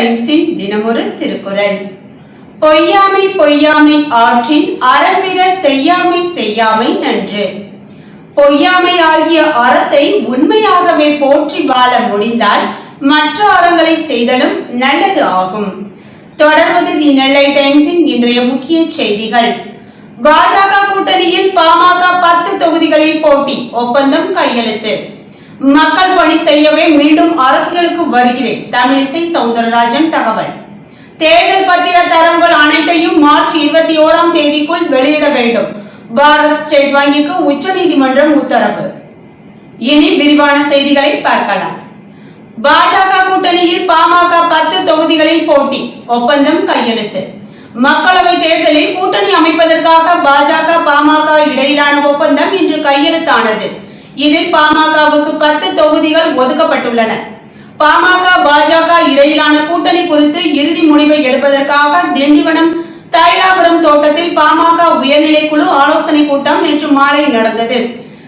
டைம்ஸின் தினமொரு திருக்குறள். பொய்யாமை பொய்யாமை ஆற்றின் அறம்பிற செய்யாமை செய்யாமை நன்று. பொய்யாமை ஆகிய அறத்தை உண்மையாகவே போற்றி வாழ முடிந்தால் மற்ற அறங்களை செய்தலும் நல்லது ஆகும். தொடர்வது தி நெல்லை டைம்ஸின் இன்றைய முக்கிய செய்திகள். பாஜக கூட்டணியில் பாமக பத்து தொகுதிகளில் போட்டி ஒப்பந்தம் கையெழுத்து. மக்கள் பணி செய்யவே மீண்டும் அரசியலுக்கு வருகிறேன். தமிழிசை சவுந்தரராஜன் தகவல். தேர்தல் பத்திர தரங்கள் அனைத்தையும் மார்ச் இருபத்தி ஓராம் தேதிக்குள் வெளியிட வேண்டும். பாரத் ஸ்டேட் வங்கிக்கு உச்சநீதிமன்றம் உத்தரவு. இனி விரிவான செய்திகளை பார்க்கலாம். பாஜக கூட்டணியில் பாமக பத்து தொகுதிகளில் போட்டி ஒப்பந்தம் கையெழுத்து. மக்களவை தேர்தலில் கூட்டணி அமைப்பதற்காக பாஜக பாமக இடையிலான ஒப்பந்தம் இன்று கையெழுத்தானது. இதில் பாமகவுக்கு பத்து தொகுதிகள் ஒதுக்கப்பட்டுள்ளன. பாமக பாஜக இடையிலான கூட்டணி குறித்து இறுதி முடிவை எடுப்பதற்காக திண்டிவனம் தைலாபுரம் தோட்டத்தில் பாமக உயர்நிலை குழு ஆலோசனை கூட்டம் நேற்று மாலை நடந்தது.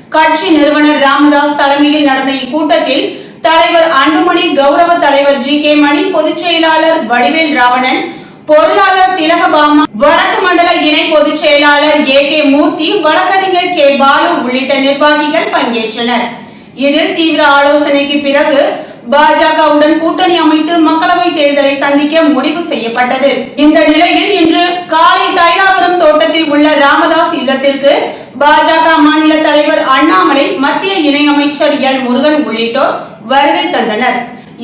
கட்சி நிறுவனர் ராமதாஸ் தலைமையில் நடந்த இக்கூட்டத்தில் தலைவர் அன்புமணி கௌரவ தலைவர் ஜி கே மணி பொதுச் செயலாளர் வடிவேல் ராவணன் பொருளாளர் திலகபாமா வடக்கு மண்டல இணை பொதுச் செயலாளர் ஏ கே மூர்த்தி வழக்கறிஞர் கே பா நிர்வாகிகள் பங்கேற்றனர். இதில் தீவிர ஆலோசனைக்கு பிறகு பாஜகவுடன் கூட்டணி அமைத்து மக்களவை தேர்தலை சந்திக்க முடிவு செய்யப்பட்டது. இந்த நிலையில் இன்று காலை தைலாபுரம் தோட்டத்தில் உள்ள ராமதாஸ் இல்லத்திற்கு பாஜக மாநில தலைவர் அண்ணாமலை மத்திய இணையமைச்சர் எல். முருகன் உள்ளிட்டோர் வருகை தந்தனர்.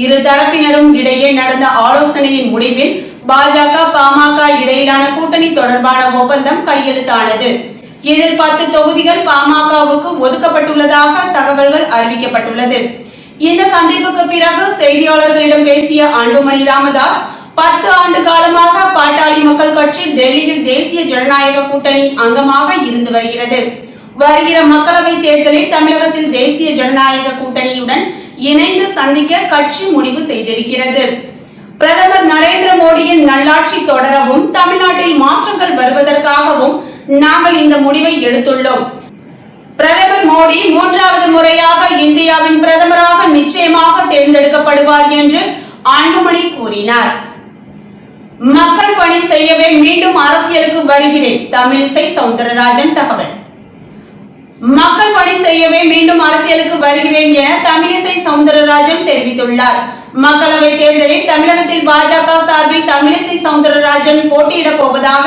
இரு தரப்பினரும் இடையே நடந்த ஆலோசனையின் முடிவில் பாஜக பாமக இடையிலான கூட்டணி தொடர்பான ஒப்பந்தம் கையெழுத்தானது. இதில் பத்து தொகுதிகள் பாமகவுக்கு ஒதுக்கப்பட்டுள்ளதாக தகவல்கள் அறிவிக்கப்பட்டுள்ளது. இந்த சந்திப்புக்கு பிறகு செய்தியாளர்களிடம் பேசிய அன்புமணி ராமதாஸ் பத்து ஆண்டு காலமாக பாட்டாளி மக்கள் கட்சி டெல்லியில் தேசிய ஜனநாயக கூட்டணி அங்கமாக இருந்து வருகிறது. வருகிற மக்களவை தேர்தலில் தமிழகத்தில் தேசிய ஜனநாயக கூட்டணியுடன் இணைந்து சந்திக்க கட்சி முடிவு செய்திருக்கிறது. பிரதமர் நரேந்திர மோடியின் நல்லாட்சி தொடரவும் தமிழ்நாட்டில் மாற்றங்கள் வருவதற்காகவும் நாங்கள் இந்த முடிவை எடுத்துள்ளோம். பிரதமர் மோடி மூன்றாவது முறையாக இந்தியாவின் பிரதமராக நிச்சயமாக தேர்ந்தெடுக்கப்படுவார் என்று அன்புமணி கூறினார். மக்கள் பணி செய்யவே மீண்டும் அரசியலுக்கு வருகிறேன். தமிழிசை சவுந்தரராஜன் தகவல். மக்கள் பணி செய்யவே மீண்டும் அரசியலுக்கு வருகிறேன் என தமிழிசை சவுந்தரராஜன் தெரிவித்துள்ளார். மக்களவை தேர்தலில் தமிழகத்தில் பாஜக சார்பில் தமிழிசை சவுந்தரராஜன் போட்டியிடப் போவதாக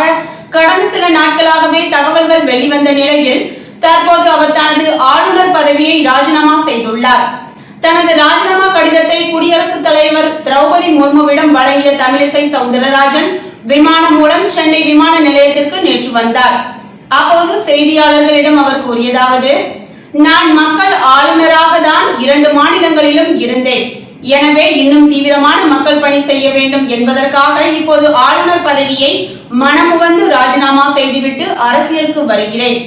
கடந்த சில நாட்களாகவே தகவல்கள் வெளிவந்த நிலையில் தற்போது அவர் தனது ஆளுநர் பதவியை ராஜினாமா செய்துள்ளார். தனது ராஜினாமா கடிதத்தை குடியரசுத் தலைவர் திரௌபதி முர்முவிடம் வழங்கிய தமிழிசை சவுந்தரராஜன் விமானம் மூலம் சென்னை விமான நிலையத்திற்கு நேற்று வந்தார். அப்போது செய்தியாளர்களிடம் அவர் கூறியதாவது நான் மக்கள் ஆளுநராக தான் இரண்டு மாநிலங்களிலும் இருந்தேன். எனவே இன்னும் தீவிரமான மக்கள் பணி செய்ய வேண்டும் என்பதற்காக இப்போது ஆளுநர் பதவியை மனமுவந்து ராஜினாமா செய்துவிட்டு அரசியலுக்கு வருகிறேன்.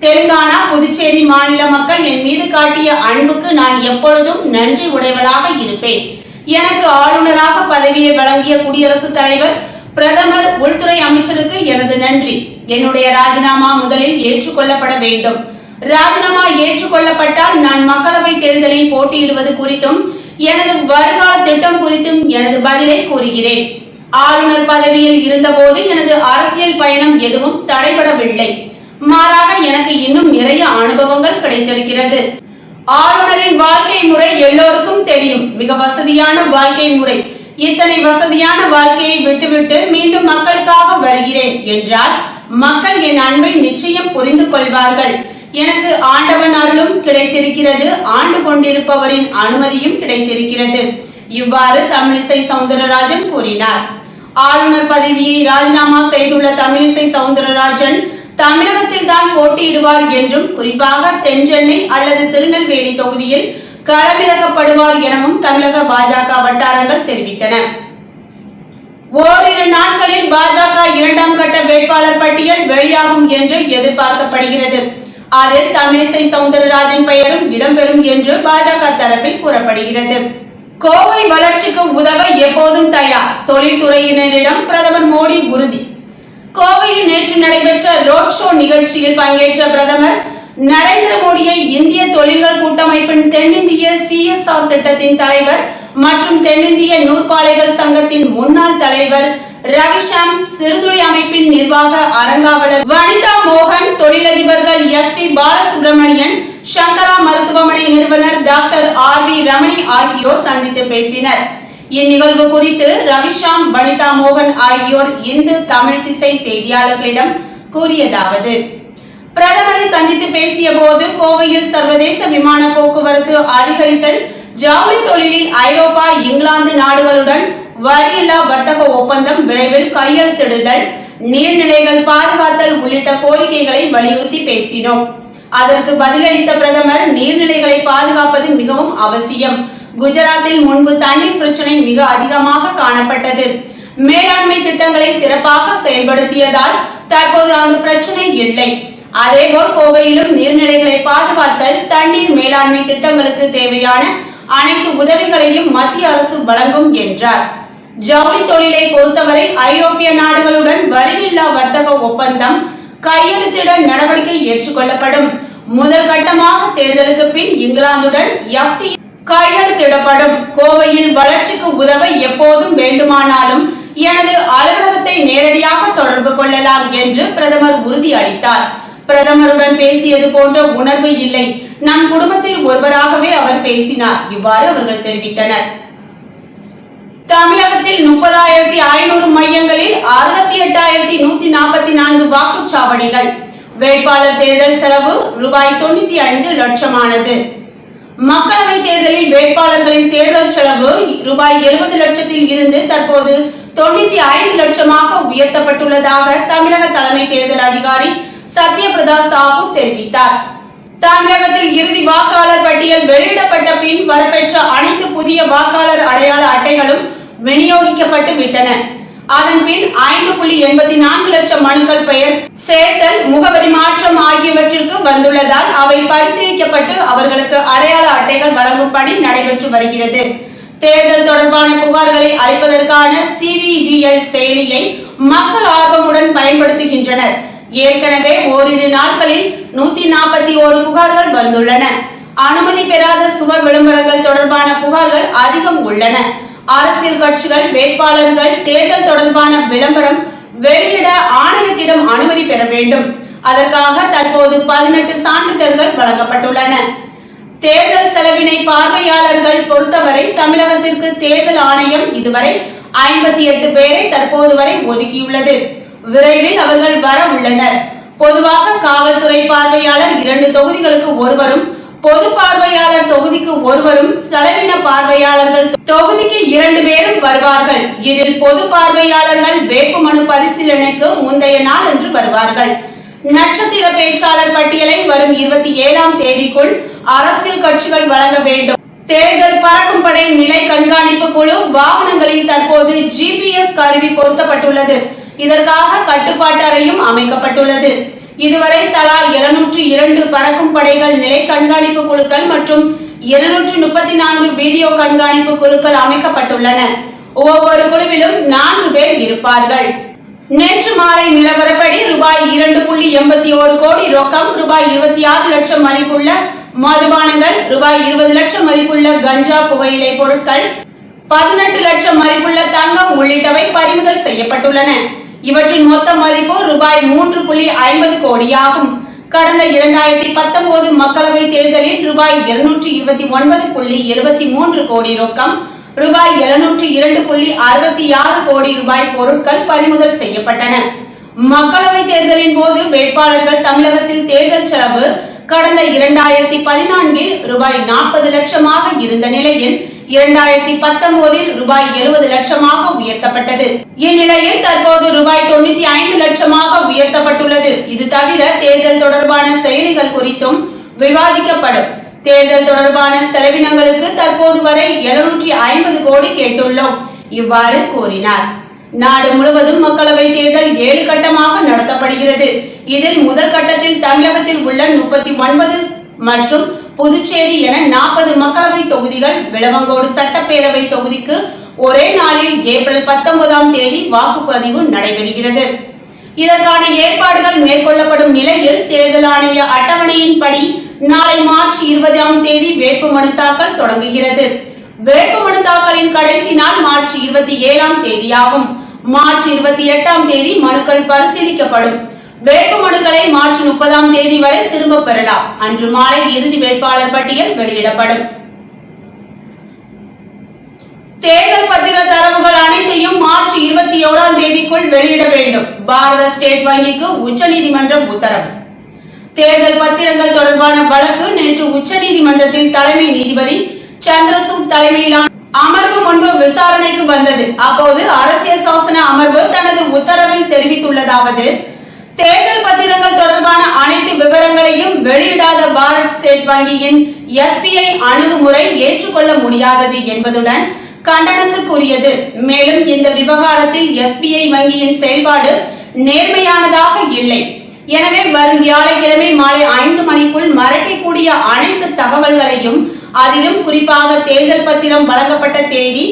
தெலுங்கானா புதுச்சேரி மாநில மக்கள் என் மீது காட்டிய அன்புக்கு நான் எப்பொழுதும் நன்றி உடையவளாக இருப்பேன். எனக்கு ஆளுநராக பதவியை வழங்கிய குடியரசுத் தலைவர் பிரதமர் உள்துறை அமைச்சருக்கு எனது நன்றி. என்னுடைய ராஜினாமா முதலில் ஏற்றுக்கொள்ளப்பட வேண்டும். ராஜினாமா ஏற்றுக்கொள்ளப்பட்டால் நான் மக்களவை தேர்தலில் போட்டியிடுவது குறித்தும் எனது வருங்கால திட்டம் குறித்தும் எனது பதிலை கூறுகிறேன். ஆளுநர் பதவியில் இருந்தபோது எனது அரசியல் பயணம் எதுவும் தடைபடவில்லை. மாறாக எனக்கு இன்னும் நிறைய அனுபவங்கள் கிடைத்திருக்கிறது. ஆளுநரின் வாழ்க்கை முறை எல்லோருக்கும் தெரியும். மிக வசதியான வாழ்க்கை முறை. இத்தனை வசதியான வாழ்க்கையை விட்டுவிட்டு மீண்டும் மக்களுக்காக வருகிறேன் என்றால் மக்கள் என் அன்பை நிச்சயம் புரிந்து கொள்வார்கள். எனக்கு ஆண்டவன் அருளும் கிடைத்திருக்கிறது ஆண்டு கொண்டிருப்பவரின் அனுமதியும் கிடைத்திருக்கிறது. இவ்வாறு தமிழிசை சவுந்தரராஜன் கூறினார். ஆளுநர் பதவியை ராஜினாமா செய்துள்ள தமிழிசை சவுந்தரராஜன் தமிழகத்தில் தான் போட்டியிடுவார் என்றும் குறிப்பாக தென்சென்னை அல்லது திருநெல்வேலி தொகுதியில் களமிறக்கப்படுவார் எனவும் தமிழக பாஜக வட்டாரங்கள் தெரிவித்தன. ஓரிரு நாட்களில் பாஜக இரண்டாம் கட்ட வேட்பாளர் பட்டியல் வெளியாகும் என்று எதிர்பார்க்கப்படுகிறது. அதில் தமிழிசை சவுந்தரராஜன் பெயரும் இடம்பெறும் என்று பாஜக தரப்பில் கூறப்படுகிறது. கோவை வளர்ச்சிக்கு உதவ எப்போதும் தயார் தொழில்துறையினரிடம் பிரதமர் மோடி உறுதி. கோவையில் நேற்று நடைபெற்ற ரோட் ஷோ நிகழ்ச்சியில் பங்கேற்ற பிரதமர் நரேந்திர மோடியை இந்திய தொழில்கள் கூட்டமைப்பின் தென்னிந்திய சிஎஸ்ஆர் திட்டத்தின் தலைவர் மற்றும் தென்னிந்திய நூற்பாலைகள் சங்கத்தின் முன்னாள் தலைவர் ரவிஷம் சிறுதுளை அமைப்பின் நிர்வாக அரங்காவலர் வனிதா மோகன் தொழிலதிபர்கள் எஸ் பி பாலசுப்ரமணியன் சங்கரா மருத்துவமனை நிறுவனர் டாக்டர் ஆர் வி ரமணி ஆகியோர் சந்தித்து பேசினர். இந்நிகழ்வு குறித்து ரவிஷாம் வனிதா மோகன் ஆகியோர் இந்து தமிழ் திசை செய்தியாளர்களிடம் கூறியதாவது. பிரதமரை சந்தித்து பேசிய போது கோவையில் சர்வதேச விமான போக்குவரத்து அதிகரித்தல் ஜவுளி தொழிலில் ஐரோப்பா இங்கிலாந்து நாடுகளுடன் வரியில்லா வர்த்தக ஒப்பந்தம் விரைவில் கையெழுத்திடுதல் நீர்நிலைகள் பாதுகாத்தல் உள்ளிட்ட கோரிக்கைகளை வலியுறுத்தி பேசினோம். அதற்கு பதிலளித்த பிரதமர் நீர்நிலைகளை பாதுகாப்பது மிகவும் அவசியம். குஜராத்தில் முன்பு தண்ணீர் பிரச்சனை மிக அதிகமாக காணப்பட்டது. மேலாண்மை திட்டங்களை சிறப்பாக செயல்படுத்தியதால் தற்போது அங்கு பிரச்சனை இல்லை. அதேபோல் கோவையிலும் நீர்நிலைகளை பாதுகாத்தல் தண்ணீர் மேலாண்மை திட்டங்களுக்கு தேவையான அனைத்து உதவிகளையும் மத்திய அரசு வழங்கும் என்றார். ஜவுளி தொழிலை பொறுத்தவரை ஐரோப்பிய நாடுகளுடன் வரியில்லா வர்த்தக ஒப்பந்தம் கையெழுத்திட நடவடிக்கை ஏற்றுக்கொள்ளப்படும். முதல் கட்டமாக தேர்தலுக்கு பின் இங்கிலாந்துடன் எஃப்டி கையெழுத்திடப்படும். கோவையில் வளர்ச்சிக்கு உதவ எப்போதும் வேண்டுமானாலும் எனது அலுவலகத்தை நேரடியாக தொடர்பு கொள்ளலாம் என்று பிரதமர் உறுதி அளித்தார் பிரதமருடன் பேசியது போன்ற உணர்வு இல்லை. நம் குடும்பத்தில் ஒருவராகவே அவர் பேசினார். இவ்வாறு அவர்கள் தெரிவித்தனர். தமிழகத்தில் முப்பதாயிரத்தி ஐநூறு மையங்களில் அறுபத்தி எட்டாயிரத்தி நூத்தி நாற்பத்தி நான்கு வாக்குச்சாவடிகள். வேட்பாளர் தேர்தல் செலவு ரூபாய் தொண்ணூத்தி ஐந்து லட்சமானது. மக்களவை தேர்தலில் வேட்பாளர்களின் தேர்தல் செலவு ரூபாய் எழுபது லட்சத்தில் இருந்து தற்போது தொண்ணூத்தி ஐந்து லட்சமாக உயர்த்தப்பட்டுள்ளதாக தமிழக தலைமை தேர்தல் அதிகாரி சத்யபிரதா சாஹூ தெரிவித்தார். தமிழகத்தில் இறுதி வாக்காளர் பட்டியல் வெளியிடப்பட்ட பின் வரப்பெற்ற அனைத்து புதிய வாக்காளர் அடையாள அட்டைகளும் விநியோகிக்கப்பட்டு விட்டன. அதன் பின் ஐந்து புள்ளி எண்பத்தி நான்கு லட்சம் மனுக்கள் பெயர் சேர்த்தல் முகவரி மாற்றம் ஆகியவற்றிற்கு வந்துள்ளதால் அவை பரிசீலிக்கப்பட்டு அவர்களுக்கு அடையாள அட்டைகள் வழங்கும் பணி நடைபெற்று வருகிறது. தேர்தல் தொடர்பான புகார்களை அளிப்பதற்கான சிவிஜிஎல் செயலியை மக்கள் ஆர்வமுடன் பயன்படுத்துகின்றனர். ஏற்கனவே ஓரிரு நாட்களில் நூத்தி நாற்பத்தி ஓரு புகார்கள் வந்துள்ளன. அனுமதி பெறாத சுவர் விளம்பரங்கள் தொடர்பான புகார்கள் அதிகம் உள்ளன. அரசியல் கட்சிகள் வேட்பாளர்கள் தேர்தல் தொடர்பான விளம்பரம் வெளியிட ஆணையத்திடம் அனுமதி பெற வேண்டும். அதற்காக தற்போது பதினெட்டு சான்றிதழ்கள் வழங்கப்பட்டுள்ளன. தேர்தல் செலவினை பார்வையாளர்கள் பொறுத்தவரை தமிழகத்திற்கு தேர்தல் ஆணையம் இதுவரை ஐம்பத்தி எட்டு பேரை தற்போது வரை ஒதுக்கியுள்ளது. விரைவில் அவர்கள் வர உள்ளனர். பொதுவாக காவல்துறை பார்வையாளர் இரண்டு தொகுதிகளுக்கு ஒருவரும் பொது பார்வையாளர் தொகுதிக்கு ஒருவரும் செலவின பார்வையாளர்கள் தொகுதிக்கு இரண்டு பேரும் வருவார்கள். இதில் பொது பார்வையாளர்கள் வேட்புமனு பரிசீலனைக்கு முந்தைய நாள் என்று வருவார்கள். நட்சத்திர பேச்சாளர் பட்டியலை வரும் இருபத்தி ஏழாம் தேதிக்குள் அரசியல் கட்சிகள் வழங்க வேண்டும். தேர்தல் பறக்கும் படை நிலை கண்காணிப்பு குழு வாகனங்களில் தற்போது ஜிபிஎஸ் கருவி பொருத்தப்பட்டுள்ளது. இதற்காக கட்டுப்பாட்டு அறையும் அமைக்கப்பட்டுள்ளது. இதுவரை தலா எழுநூற்று இரண்டு பறக்கும் படைகள் நிலை கண்காணிப்பு குழுக்கள் மற்றும் இருநூற்று முப்பத்தி நான்கு வீடியோ கண்காணிப்பு குழுக்கள் அமைக்கப்பட்டுள்ளன. ஒவ்வொரு குழுவிலும் நான்கு பேர் இருப்பார்கள். நேற்று மாலை நிலவரப்படி ரூபாய் இரண்டு புள்ளி எண்பத்தி ஓரு கோடி ரொக்கம் ரூபாய் இருபத்தி ஆறு லட்சம் மதிப்புள்ள மதுபானங்கள் ரூபாய் இருபது லட்சம் மதிப்புள்ள கஞ்சா புகையிலை பொருட்கள் பதினெட்டு லட்சம் மதிப்புள்ள தங்கம் உள்ளிட்டவை பறிமுதல் செய்யப்பட்டுள்ளன. இவற்றின் மொத்த மதிப்பு ரூபாய் மூன்று புள்ளி ஐம்பது கோடியாகும். கடந்த இரண்டாயிரத்தி பத்தொன்பது மக்களவை தேர்தலில் ரூபாய் இருநூற்றி இருபத்தி ஒன்பது புள்ளி எழுபத்தி மூன்று கோடி ரொக்கம் ரூபாய் எழுநூற்றி இரண்டு புள்ளி அறுபத்தி ஆறு கோடி ரூபாய் பொருட்கள் பறிமுதல் செய்யப்பட்டன. மக்களவை தேர்தலின் போது வேட்பாளர்கள் தமிழகத்தில் தேர்தல் செலவு கடந்த இரண்டாயிரத்தி பதினான்கில் ரூபாய் நாற்பது லட்சமாக இருந்த நிலையில் இரண்டாயிரத்தி பத்தொன்பதில் ரூபாய் எழுபது லட்சமாக உயர்த்தப்பட்டது. இந்நிலையில் தற்போது ரூபாய் தொண்ணூத்தி ஐந்து லட்சமாக உயர்த்தப்பட்டுள்ளது. இது தவிர தேர்தல் தொடர்பான செயலிகள் குறித்தும் விவாதிக்கப்படும். தேர்தல் தொடர்பான செலவினங்களுக்கு தற்போது வரை எழுநூற்றி ஐம்பது கோடி கேட்டுள்ளோம் இவ்வாறு கூறினார். நாடு முழுவதும் மக்களவை தேர்தல் ஏழு கட்டமாக நடத்தப்படுகிறது. இதில் முதல் கட்டத்தில் தமிழகத்தில் உள்ள முப்பத்தி ஒன்பது மற்றும் புதுச்சேரி என நாற்பது மக்களவை தொகுதிகள் விளவங்கோடு சட்டப்பேரவை தொகுதிக்கு ஒரே நாளில் ஏப்ரல் பத்தொன்பதாம் தேதி வாக்குப்பதிவு நடைபெறுகிறது. இதற்கான ஏற்பாடுகள் மேற்கொள்ளப்படும் நிலையில் தேர்தல் ஆணைய அட்டவணையின்படி நாளை மார்ச் இருபதாம் தேதி வேட்புமனு தாக்கல் தொடங்குகிறது. வேட்புமனு தாக்கலின் கடைசி நாள் மார்ச் இருபத்தி ஏழாம் தேதியாகும். மார்ச் இருபத்தி எட்டாம் தேதி மனுக்கள் பரிசீலிக்கப்படும். வேட்புமனுக்களை மார்ச் முப்பதாம் தேதி வரை திரும்ப பெறலாம். அன்று மாலை இறுதி வேட்பாளர் பட்டியல் வெளியிடப்படும். தேர்தல் பத்திர தரவுகள் அனைத்தையும் மார்ச் இருபத்தி ஓராம் தேதிக்குள் வெளியிட வேண்டும். பாரத ஸ்டேட் வங்கிக்கு உச்சநீதிமன்றம் உத்தரவு. தேர்தல் பத்திரங்கள் தொடர்பான வழக்கு நேற்று உச்சநீதிமன்றத்தில் தலைமை நீதிபதி சந்திரசூட் தலைமையிலான அமர்வு முன்பு விசாரணைக்கு வந்தது. அப்போது அரசியல் சாசன அமர்வு தனது உத்தரவில் தெரிவித்துள்ளதாவது தேர்தல் பத்திரங்கள் தொடர்பான அனைத்து விவரங்களையும் வெளியிடாத பாரத் ஸ்டேட் வங்கியின் எஸ்பிஐ அணுகுமுறை ஏற்றுக்கொள்ள முடியாதது என்பதுடன் கண்டனத்துக்குரியது. மேலும் இந்த விவகாரத்தில் எஸ்பிஐ வங்கியின் செயல்பாடு நேர்மையானதாக இல்லை. எனவே வரும் வியாழக்கிழமை மாலை ஐந்து மணிக்குள் மறைக்கக்கூடிய அனைத்து தகவல்களையும் அதிலும் குறிப்பாக தேர்தல் பத்திரம் வழங்கப்பட்ட தேதி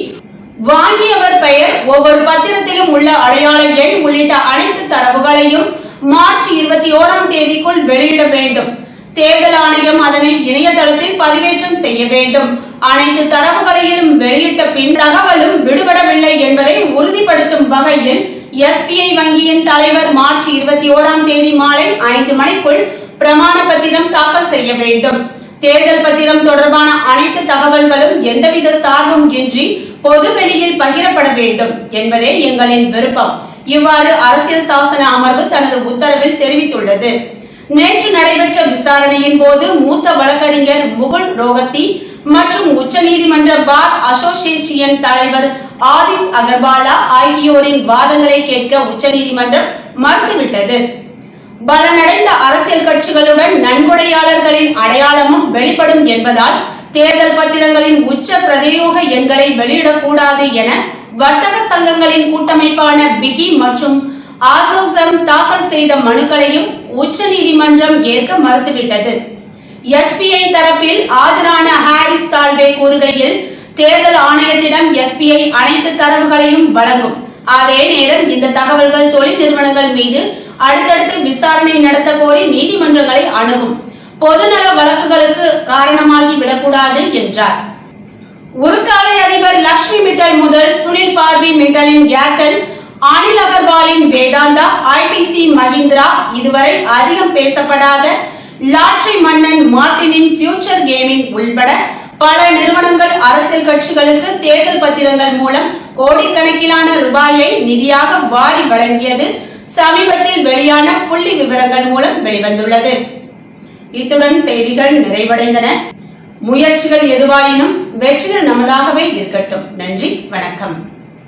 வாங்கியவர் பெயர் ஒவ்வொரு பத்திரத்திலும் உள்ள அடையாள எண் உள்ளிட்ட அனைத்து தரவுகளையும் மார்ச் இருபத்தி ஓராம் தேதிக்குள் வெளியிட வேண்டும். தேர்தல் ஆணையம் அதனை இணையதளத்தில் பதிவேற்றம் செய்ய வேண்டும். அனைத்து தரவுகளையும் வெளியிட்ட பின் தகவலும் விடுபடவில்லை என்பதை உறுதிப்படுத்தும் வகையில் எஸ்பிஐ வங்கியின் தலைவர் மார்ச் இருபத்தி ஓராம் தேதி மாலை ஐந்து மணிக்குள் பிரமாண பத்திரம் தாக்கல் செய்ய வேண்டும். தேர்தல் பத்திரம் தொடர்பான அனைத்து தகவல்களும் எந்தவித சார்பும் இன்றி பொது வெளியில் பகிரப்பட வேண்டும் என்பதே எங்களின் விருப்பம். இவ்வாறு அரசியல் சாசன அமர்வு தனது உத்தரவில் தெரிவித்துள்ளது. நேற்று நடைபெற்ற விசாரணையின் போது மூத்த வழக்கறிஞர் முகுல் ரோகத்தி மற்றும் உச்சநீதிமன்ற பார் அசோசியேஷன் தலைவர் ஆதிஸ் அகர்வாலா ஆகியோரின் வாதங்களை கேட்க உச்சநீதிமன்றம் மறுத்துவிட்டது. பலனடைந்த அரசியல் கட்சிகளுடன் நன்கொடையாளர்களின் அடையாளமும் வெளிப்படும் என்பதால் தேர்தல் பத்திரங்களின் உச்ச பிரதியோக எண்களை வெளியிடக்கூடாது என வர்த்தக சங்கங்களின் கூட்டமைப்பான பிகி மற்றும் ஆசோசம் தாக்கல் செய்த மனுக்களையும் உச்ச நீதிமன்றம் ஏற்க மறுத்துவிட்டது. எஸ்பிஐ தரப்பில் ஆஜரான ஹாரிஸ் சால்வே கூறுகையில் தேர்தல் ஆணையத்திடம் எஸ்பிஐ அனைத்து தரவுகளையும் வழங்கும். அதே நேரம் இந்த தகவல்கள் தொழில் நிறுவனங்கள் மீது அடுத்தடுத்து விசாரணை நடத்த கோரி நீதிமன்றங்களை அணுகும். பொதுநல வழக்குகளுக்கு காரணமாகி விடக்கூடாது என்றார். உருக்காலை அதிபர் லக்ஷ்மி மிட்டல் முதல் சுனில் பார்வி மிட்டலின் ஏர்டெல் அனில் அகர்வாலின் வேதாந்தா ஐடிசி மஹிந்திரா இதுவரை அதிகம் பேசப்படாத லாட்ரி மன்னன் மார்டினின் ஃபியூச்சர் கேமிங் உள்பட பல நிறுவனங்கள் அரசியல் கட்சிகளுக்கு தேர்தல் பத்திரங்கள் மூலம் கோடிக்கணக்கிலான ரூபாயை நிதியாக வாரி வழங்கியது சமீபத்தில் வெளியான புள்ளி விவரங்கள் மூலம் வெளிவந்துள்ளது. இத்துடன் செய்திகள் நிறைவடைந்தன. முயற்சிகள் எதுவாயினும் வெற்றிகள் நமதாகவே இருக்கட்டும். நன்றி வணக்கம்.